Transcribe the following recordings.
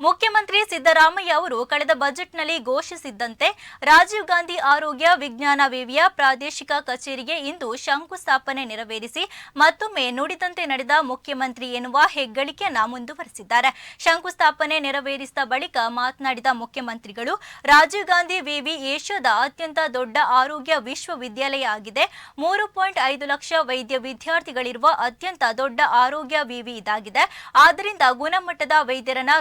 ಮುಖ್ಯಮಂತ್ರಿ ಸಿದ್ದರಾಮಯ್ಯ ಅವರು ಕಳೆದ ಬಜೆಟ್ನಲ್ಲಿ ಘೋಷಿಸಿದ್ದಂತೆ ರಾಜೀವ್ ಗಾಂಧಿ ಆರೋಗ್ಯ ವಿಜ್ಞಾನ ವಿವಿಯ ಪ್ರಾದೇಶಿಕ ಕಚೇರಿಗೆ ಇಂದು ಶಂಕುಸ್ಥಾಪನೆ ನೆರವೇರಿಸಿ ಮತ್ತೊಮ್ಮೆ ನುಡಿದಂತೆ ನಡೆದ ಮುಖ್ಯಮಂತ್ರಿ ಎನ್ನುವ ಹೆಗ್ಗಳಿಕೆಯನ್ನ ಮುಂದುವರೆಸಿದ್ದಾರೆ. ಶಂಕುಸ್ಥಾಪನೆ ನೆರವೇರಿಸಿದ ಬಳಿಕ ಮಾತನಾಡಿದ ಮುಖ್ಯಮಂತ್ರಿಗಳು, ರಾಜೀವ್ ಗಾಂಧಿ ವಿವಿ ಏಷ್ಯಾದ ಅತ್ಯಂತ ದೊಡ್ಡ ಆರೋಗ್ಯ ವಿಶ್ವವಿದ್ಯಾಲಯ ಆಗಿದೆ. ಮೂರು ಪಾಯಿಂಟ್ ಐದು ಲಕ್ಷ ವೈದ್ಯ ವಿದ್ಯಾರ್ಥಿಗಳಿರುವ ಅತ್ಯಂತ ದೊಡ್ಡ ಆರೋಗ್ಯ ವಿವಿ ಇದಾಗಿದೆ. ಆದ್ದರಿಂದ ಗುಣಮಟ್ಟದ ವೈದ್ಯರನ್ನ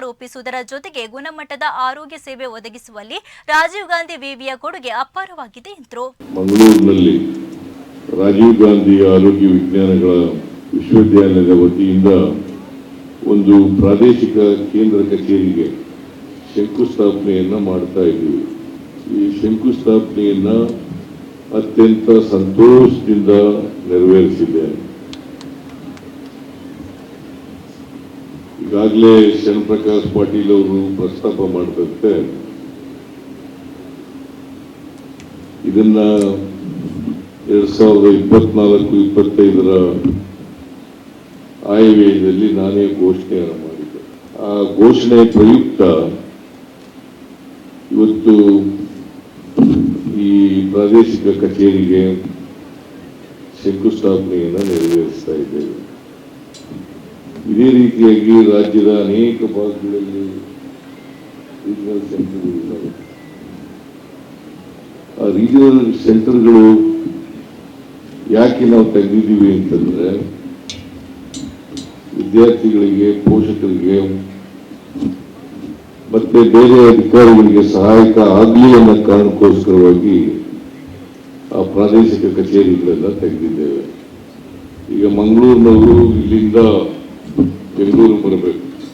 ರೂಪಿಸುವುದರ ಜೊತೆಗೆ ಗುಣಮಟ್ಟದ ಆರೋಗ್ಯ ಸೇವೆ ಒದಗಿಸುವಲ್ಲಿ ರಾಜೀವ್ ಗಾಂಧಿ ವಿವಿಯ ಕೊಡುಗೆ ಅಪಾರವಾಗಿದೆ, ಎಂದರು. ಮಂಗಳೂರಿನಲ್ಲಿ ರಾಜೀವ್ ಗಾಂಧಿ ಆರೋಗ್ಯ ವಿಜ್ಞಾನಗಳ ವಿಶ್ವವಿದ್ಯಾಲಯದ ವತಿಯಿಂದ ಒಂದು ಪ್ರಾದೇಶಿಕ ಕೇಂದ್ರ ಕಚೇರಿಗೆ ಶಂಕುಸ್ಥಾಪನೆಯನ್ನ ಮಾಡ್ತಾ ಇದ್ದೀವಿ. ಈ ಶಂಕುಸ್ಥಾಪನೆಯನ್ನ ಅತ್ಯಂತ ಸಂತೋಷದಿಂದ ನೆರವೇರಿಸಿದ್ದೇನೆ. ಈಗಾಗಲೇ ಶರಣಪ್ರಕಾಶ್ ಪಾಟೀಲ್ ಅವರು ಪ್ರಸ್ತಾಪ ಮಾಡಿದಂತೆ ಇದನ್ನ ಎರಡ್ ಸಾವಿರದ ಇಪ್ಪತ್ನಾಲ್ಕು, ಇಪ್ಪತ್ತೈದರ ಆಯವ್ಯಯದಲ್ಲಿ ನಾನೇ ಘೋಷಣೆಯನ್ನು ಮಾಡಿದ್ದೆ. ಆ ಘೋಷಣೆ ಪ್ರಯುಕ್ತ ಇವತ್ತು ಈ ಪ್ರಾದೇಶಿಕ ಕಚೇರಿಗೆ ಶಂಕುಸ್ಥಾಪನೆಯನ್ನು ನೆರವೇರಿಸ್ತಾ ಇದ್ದೇವೆ. ಇದೇ ರೀತಿಯಾಗಿ ರಾಜ್ಯದ ಅನೇಕ ಭಾಗಗಳಲ್ಲಿ ರೀಜನಲ್ ಸೆಂಟರ್ಗಳಿದ್ದಾವೆ ಆ ರೀಜನಲ್ ಸೆಂಟರ್ಗಳು ಯಾಕೆ ನಾವು ತೆಗೆದಿದ್ದೀವಿ ಅಂತಂದ್ರೆ ವಿದ್ಯಾರ್ಥಿಗಳಿಗೆ, ಪೋಷಕರಿಗೆ ಮತ್ತೆ ಬೇರೆ ಅಧಿಕಾರಿಗಳಿಗೆ ಸಹಾಯಕ ಆಗಲಿ ಅನ್ನೋ ಕಾರಣಕ್ಕೋಸ್ಕರವಾಗಿ ಆ ಪ್ರಾದೇಶಿಕ ಕಚೇರಿಗಳೆಲ್ಲ ತೆಗೆದಿದ್ದೇವೆ. ಈಗ ಮಂಗಳೂರಿನವರು ಇಲ್ಲಿಂದ Que ninguno puede perder.